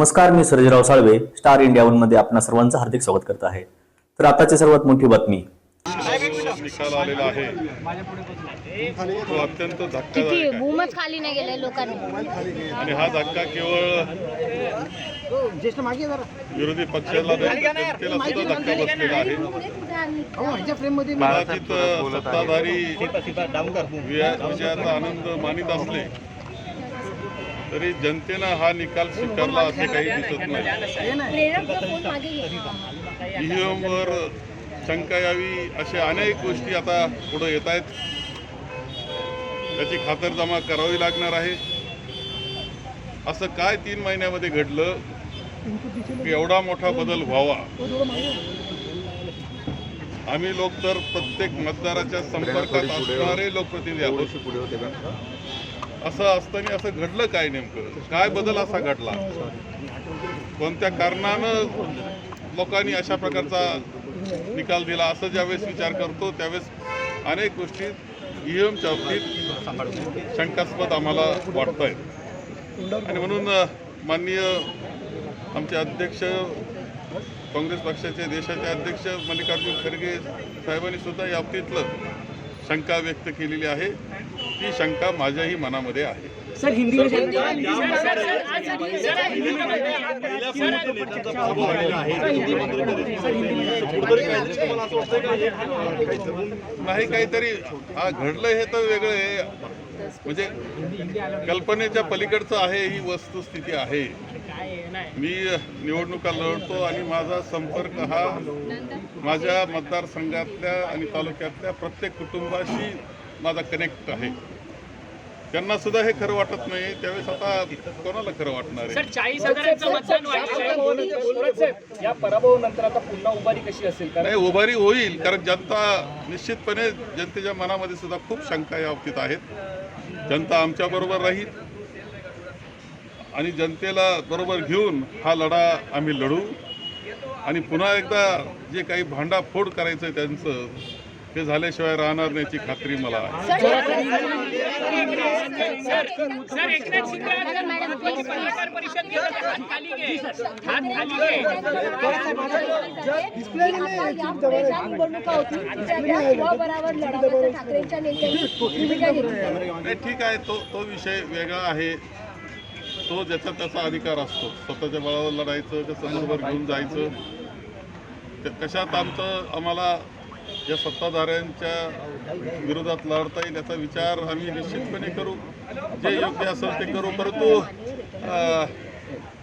नमस्कार मी Sarjerao Salve star India वनमध्ये आपणा सर्वांचं हार्दिक स्वागत करत आहे. तर आताची सर्वात मोठी बातमी. निकाल आलेला आहे. तो अत्यंत धक्कादायक खाली नाही गेले लोकांनी. आणि हा धक्का केवळ विरोधी पक्षाला नाही तर जनतेला सुद्धा धक्का बसलेला आहे. कदाचित सत्ताधारी विजया- विजयाचा आनंद मानित असले तरी जनतेनं हा निकाल स्वीकारला असे काही दिसत नाही. ईव्हीएमवर शंका यावी अशा अनेक गोष्टी आता पुढे येत आहेत. त्याची खातरजमा करावी लागणार आहे. असं काय तीन महिन्यामध्ये घडलं? की एवढा मोठा बदल व्हावा. आम्ही लोक तर प्रत्येक मतदाराच्या संपर्कात असणारे लोकप्रतिनिधी आहोत. असं असताना असं घडलं काय नेमकं? काय बदल असा घडला? कोणत्या कारणानं लोकांनी अशा प्रकारचा निकाल दिला? असं ज्यावेळेस विचार करतो त्यावेळेस अनेक गोष्टी ईव्हीएमच्या बाबतीत शंकास्पद आम्हाला वाटत आहेत आणि म्हणून माननीय आमचे अध्यक्ष काँग्रेस पक्षाचे देशाचे अध्यक्ष मल्लिकार्जुन खरगे साहेबांनी सुद्धा या बाबतीतलं शंका व्यक्त केलेली आहे. ती शंका माझ्याही मनामध्ये आहे सर हिंदी नाही काहीतरी हा घडलं हे तर वेगळं आहे म्हणजे कल्पनेच्या पलीकडचं आहे ही वस्तुस्थिती आहे मी निवडणुका लढतो आणि माझा संपर्क हा माझ्या मतदारसंघातल्या आणि तालुक्यातल्या प्रत्येक कुटुंबाशी माझा कनेक्ट आहे. त्यांना सुद्धा हे खरं वाटत नाही. त्यावेळेस आता कोणाला खरं वाटणार आहे? सर चाळीस हजारांचं मतदान वाढलं. आहे या पराभवानंतर आता पुन्हा उभारी कशी असेल? कारण नाही उभारी होईल कारण जनता निश्चितपणे जनतेच्या मनामध्ये सुद्धा खूप शंका या बाबतीत आहेत. जनता आमच्या बरोबर राहील आणि जनतेला बरोबर घेऊन हा लढा आम्ही लढू. आणि पुन्हा एकदा जे काही भांडाफोड करायचं आहे त्यांचं ते झाल्याशिवाय राहणार नाही खात्री मला. आहे ठीक आहे तो तो विषय वेगळा आहे. तो ज्याचा त्याचा अधिकार असतो. स्वतःच्या बळावर लढायचं त्या समोर घेऊन जायचं. कशात आमचं आम्हाला या सत्ताधाऱ्यांच्या विरोधात लढता येईल याचा विचार आम्ही निश्चितपणे करू. जे योग्य असेल ते करू परंतु अं,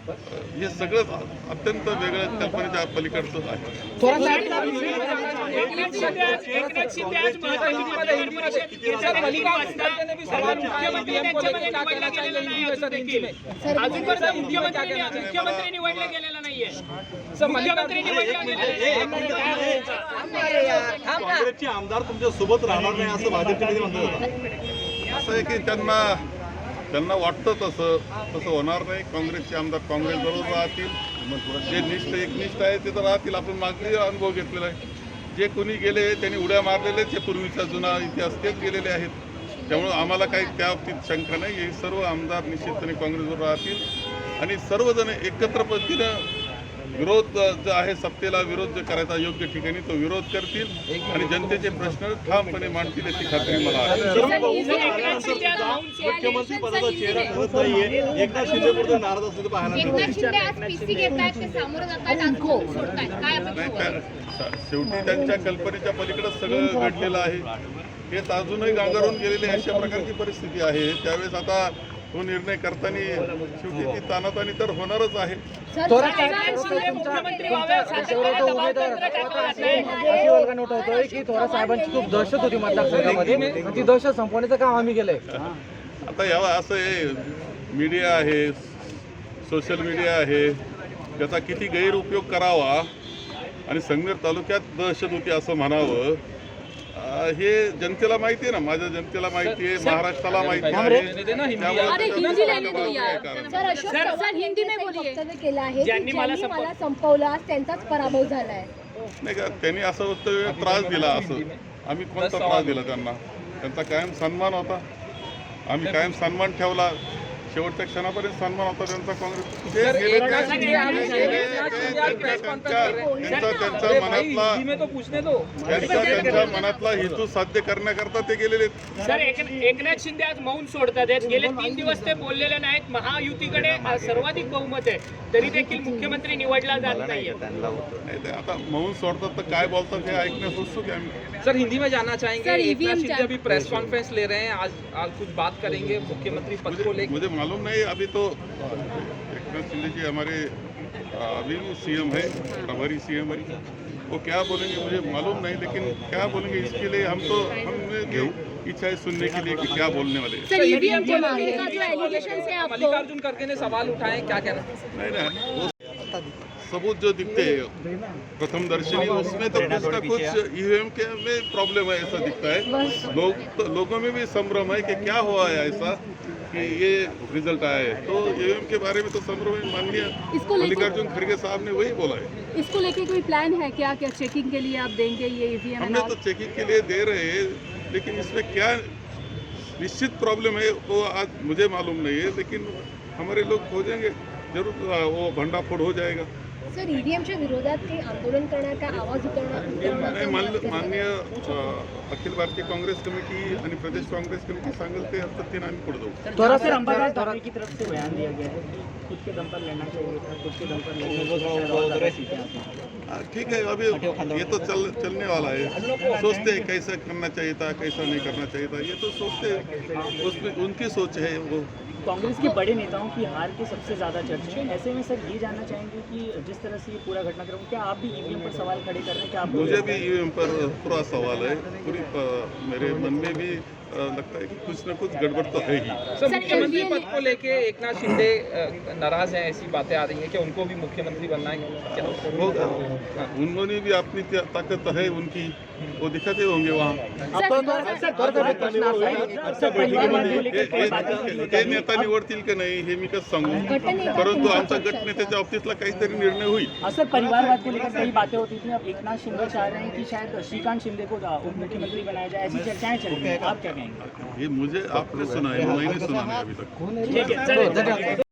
हे सगळं अत्यंत वेगळं कल्पनेच्या पलीकडचंच आहे मुख्यमंत्री निवडला गेलेला नाहीये मुख्यमंत्री निवडला आमदार तुमच्यासोबत राहणार नाही असं भाजपचे नेते म्हणतात आता. असं आहे की त्यांना त्यांना वाटतं तसं. तसं होणार नाही. काँग्रेसचे आमदार काँग्रेस बरोबर राहतील. जे निष्ठ एकनिष्ठ आहे ते तर राहतील. आपण मागणी अनुभव घेतलेला आहे. जे कोणी गेले त्यांनी उड्या मारलेले ते पूर्वीचा जुना इतिहास तेच गेलेले आहेत. त्यामुळं आम्हाला काही त्या बाबतीत शंका नाही. हे सर्व आमदार निश्चितपणे काँग्रेसवर राहतील. आणि सर्वजण एकत्र पद्धतीनं विरोध जो आहे सत्तेला विरोध जे करायचा योग्य ठिकाणी तो विरोध करतील आणि जनतेचे प्रश्न ठामपणे मांडतील याची खात्री मला आहे. मुख्यमंत्री पदाचा चेहरा ठरत नाहीये. एकनाथ शिंदे पुढे नाराज असल्याचं पाहायला शेवटी त्यांच्या कल्पनेच्या पलीकडे सगळं घडलेलं आहे. हेच अजूनही गांगारून गेलेले अशा प्रकारची परिस्थिती आहे. त्यावेळेस आता तो निर्णय करताना शेवटी ती तानातानी तर होणारच आहे. की साहेबांची खूप दहशत होती मतदारसंघामध्ये. ती दहशत संपवण्याचं काम आम्ही केलंय. आता यावा असं आहे मीडिया आहे सोशल मीडिया आहे त्याचा किती गैरउपयोग करावा आणि संगमेर तालुक्यात दहशत होती असं म्हणावं. हे जनतेला माहिती आहे ना माझ्या जनतेला माहिती आहे महाराष्ट्राला माहिती आहे. ज्यांनी मला संपवलं. त्यांचाच पराभव झालाय. नाही का त्यांनी असं वक्तव्य त्रास दिला असं. आम्ही कोणता त्रास दिला त्यांना? त्यांचा कायम सन्मान होता. आम्ही कायम सन्मान ठेवला. शेवटच्या क्षणापर्यंत सन्मान होता त्यांचा. काँग्रेस मनातला हेतू साध्य करण्याकरता ते गेलेले आहेत. सर एक- एकनाथ शिंदे आज मौन सोडतात आहेत. गेले तीन दिवस ते बोललेले नाहीत. महायुतीकडे आज सर्वाधिक बहुमत आहे. तरी देखील मुख्यमंत्री निवडला जात नाहीये. नाही. ते आता मौन सोडतात तर काय बोलतात हे ऐकण्यास उत्सुक आहे आम्ही. सर हिंदी में जानना चाहेंगे शिंदे अभी प्रेस कॉन्फ्रेंस ले रहे हैं. आज आज कुछ बात करेंगे. मुख्यमंत्री पद को लेकर मालूम नहीं अभी तो एक नाथ शिंदे जी हमारे अभी भी सीएम है प्रभारी सीएम है। वो क्या बोलेंगे मुझे मालूम नहीं लेकिन क्या बोलेंगे इसके लिए हम तो हमने की इच्छा है सुनने के लिए कि क्या बोलने वाले हैं। सर ईवीएम के मामले का जो एलिगेशन है आपको मल्लिकार्जुन खड़गे ने सवाल उठाए क्या कहना? नहीं नहीं वो सबूत जो दिखते हैं। प्रथम दर्शनी उसमें तो कुछ ना कुछ ईवीएम के में प्रॉब्लम है ऐसा दिखता है। लोग तो लोगों में भी संभ्रम है कि क्या हुआ है ऐसा कि ये रिज़ल्ट आया है। तो ईवीएम के बारे में तो संभ्रम है माननीय इसको लेकर- मल्लिकार्जुन खड़गे साहब ने वही बोला है। इसको लेके कोई प्लान है क्या क्या चेकिंग के लिए आप देंगे ये ईवीएम हमने तो चेकिंग के लिए दे रहे हैं लेकिन इसमें क्या निश्चित प्रॉब्लम है वो आज मुझे मालूम नहीं है लेकिन हमारे लोग खोजेंगे ज़रूर वो भंडाफोड़ हो जाएगा। सर ईव्हीएमच्या विरोधात काही आंदोलन करणार का आवाज़ उठवणार नाही माननीय अखिल भारतीय काँग्रेस कमिटी आणि प्रदेश काँग्रेस कमिटी सांगेल ते आम्ही पुढे जाऊ. थोड़ा सा अंबादास दानवे की तरफ़ से बयान दिया गया खुद के दम पर लड़ना चाहिए था खुद के दम पर लड़ना चाहिए था, शायद और ज़्यादा सीटें आती। हाँ, ठीक है अभी ये तो चल चलने वाला है सोचते हैं। कैसा करना चाहिए था कैसा नहीं करना चाहिए था। ये तो सोचते हैं उसमें उनकी सोच है वो। कांग्रेस के बड़े नेताओं की हार के सबसे ज़्यादा चर्चे। हैं ऐसे में सर ये जानना चाहेंगे कि जिस तरह से ये पूरा घटनाक्रम क्या आप भी ईवीएम पर सवाल खड़े कर रहे हैं? क्या आप मुझे भी ईवीएम पर पूरा सवाल है। पूरी मेरे मन में भी लगता है कि कुछ ना कुछ गड़बड़ तो है ही सर मुख्यमंत्री पद को लेके एक नाथ शिंदे नाराज़ हैं ऐसी बातें आ रही हैं कि उनको भी मुख्यमंत्री बनना है उन्होंने भी अपनी ताकत है उनकी वो दिखाते होंगे वहाँ हे- हे नेता निवडतील की नाही हे मी कसं सांगू परंतु आमचा पक्षात. गटनेत्याच्या बाबतीतला काहीतरी निर्णय होईल हाँ, सर परिवारवाद को लेकर कई बातें होती थी अब एक नाथ शिंदे चाह रहे हैं कि शायद श्रीकांत शिंदे को उप मुख्यमंत्री बनाया जाए ऐसी चर्चाएँ चल रही हैं आप क्या ये मुझे आपने सुना है मैंने सुना नहीं अभी तक। है